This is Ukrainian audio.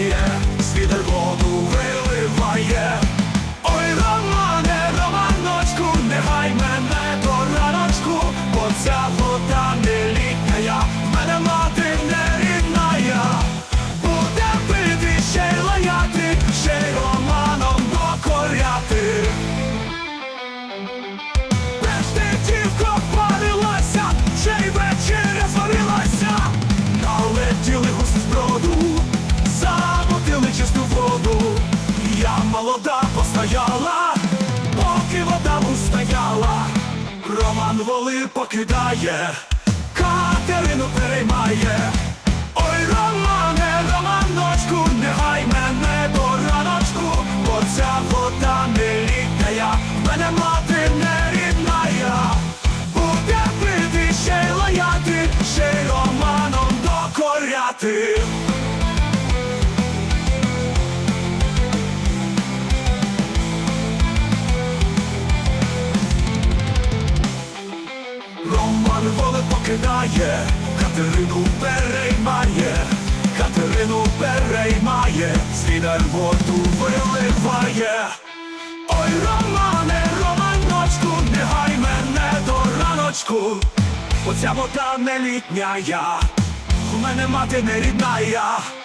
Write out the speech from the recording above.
переймає, молода постояла, поки вода устояла. Роман воли покидає, Катерину переймає. Ой, Романе, Романочку, не гай мене до раночку, бо ця вода не літня, мене мати не рідна я. Буде пити, ще й лаяти, ще й Романом докоряти. Покидає, Катерину переймає, Катерину переймає, свідар воду виливає. Ой, Романе, Романочку, не гай мене до раночку, бо ця вода не літня я, у мене мати не рідна я.